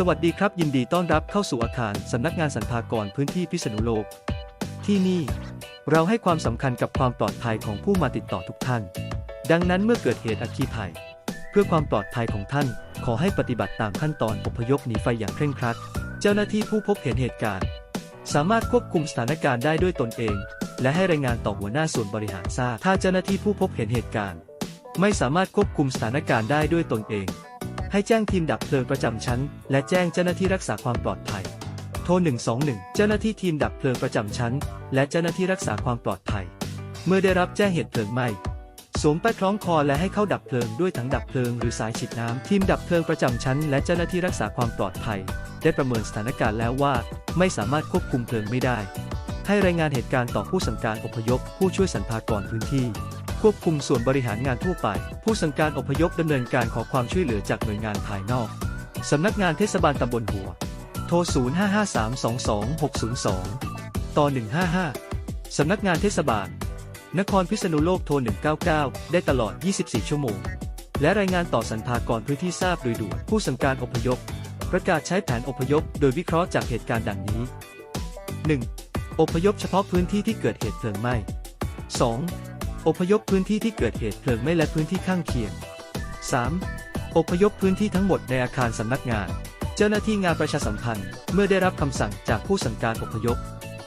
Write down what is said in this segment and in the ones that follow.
สวัสดีครับยินดีต้อนรับเข้าสู่อาคารสำนักงานสรรพากรพื้นที่พิษณุโลก ที่นี่ เราให้ความสำคัญกับความปลอดภัยของผู้มาติดต่อทุกท่าน ดังนั้นเมื่อเกิดเหตุอัคคีภัย เพื่อความปลอดภัยของท่าน ขอให้ปฏิบัติตามขั้นตอนอพยพหนีไฟอย่างเคร่งครัด เจ้าหน้าที่ผู้พบเห็นเหตุการณ์ สามารถควบคุมสถานการณ์ได้ด้วยตนเอง และให้รายงานต่อหัวหน้าส่วนบริหารทราบถ้าเจ้าหน้าที่ผู้พบเห็นเหตุการณ์ ไม่สามารถควบคุมสถานการณ์ได้ด้วยตนเอง ให้แจ้งทีมดับเพลิงประจำชั้น และแจ้งเจ้าหน้าที่รักษาความปลอดภัย โทร 121 เจ้าหน้าที่ทีมดับเพลิงประจำชั้น และเจ้าหน้าที่รักษาความปลอดภัย เมื่อได้รับแจ้งเหตุเพลิงไหม้สวมป้ายคล้องคอและให้เข้าดับเพลิงด้วยถังดับเพลิงหรือสายฉีดน้ำทีมดับเพลิงประจำชั้น และเจ้าหน้าที่รักษาความปลอดภัย ได้ประเมินสถานการณ์แล้วว่า ไม่สามารถควบคุมเพลิงไม่ได้ ให้รายงานเหตุการณ์ต่อผู้สั่งการอพยพ ผู้ช่วยสรรพากรพื้นที่ ควบคุมส่วนบริหารงานทั่วไป ผู้สั่งการอพยพดำเนินการขอความช่วยเหลือจากหน่วยงานภายนอก สำนักงานเทศบาลตำบลหัว โทร 0553222602 ต่อ 155 สำนักงานเทศบาล นครพิษณุโลกโทร 199 ได้ตลอด 24 ชั่วโมง และรายงานต่อสรรพากรพื้นที่ทราบโดยด่วนผู้สั่งการอพยพ ประกาศใช้แผนอพยพ โดยวิเคราะห์จากเหตุการณ์ดังนี้ 1. อพยพเฉพาะพื้นที่ที่เกิดเหตุเพลิงไหม้ 2. อพยพพื้นที่ที่เกิดเหตุเพลิงไหม้และพื้นที่ข้างเคียง 3. อพยพพื้นที่ทั้งหมดในอาคารสำนักงาน เจ้าหน้าที่งานประชาสัมพันธ์ เมื่อได้รับคำสั่งจากผู้สั่งการอพยพ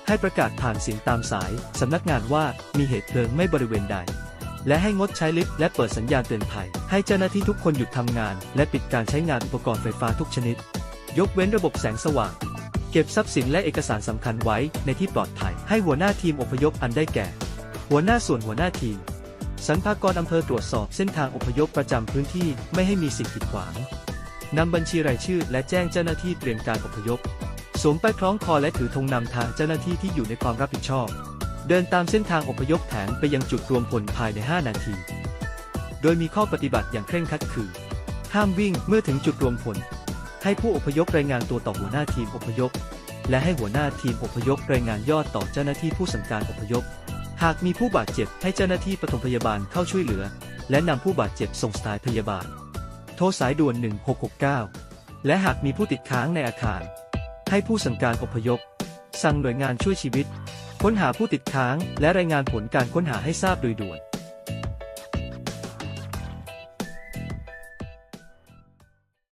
ให้ประกาศผ่านเสียงตามสายสำนักงานว่ามีเหตุเพลิงไหม้บริเวณใด และให้งดใช้ลิฟต์และเปิดสัญญาณเตือนภัย ให้เจ้าหน้าที่ทุกคนหยุดทำงาน และปิดการใช้งานอุปกรณ์ไฟฟ้าทุกชนิด ยกเว้นระบบแสงสว่าง เก็บทรัพย์สินและเอกสารสำคัญไว้ในที่ปลอดภัย ให้หัวหน้าทีมอพยพอันได้แก่ หัวหน้าส่วนหัวหน้าทีมสรรพากรอำเภอตรวจสอบเส้นทางอพยพประจำพื้นที่ไม่ให้มีสิ่งกีดขวางนำบัญชีรายชื่อและแจ้งเจ้าหน้าที่เตรียมการอพยพ สวมป้ายคล้องคอและถือธงนำทางเจ้าหน้าที่ที่อยู่ในความรับผิดชอบ เดินตามเส้นทางอพยพแผนไปยังจุดรวมพลภายใน 5 นาที โดยมีข้อปฏิบัติอย่างเคร่งครัดคือ ห้ามวิ่งเมื่อถึงจุดรวมพล ให้ผู้อพยพรายงานตัวต่อหัวหน้าทีมอพยพ และให้หัวหน้าทีมอพยพรายงานยอดต่อเจ้าหน้าที่ผู้สั่งการอพยพ หากมีผู้บาดเจ็บให้เจ้าหน้าที่ปฐมพยาบาลเข้าช่วยเหลือ และนำผู้บาดเจ็บส่งสถานพยาบาล โทรสายด่วน 1669 และหากมีผู้ติดค้างในอาคาร ให้ผู้สั่งการอพยพ สั่งหน่วยงานช่วยชีวิต ค้นหาผู้ติดค้าง และรายงานผลการค้นหาให้ทราบโดยด่วน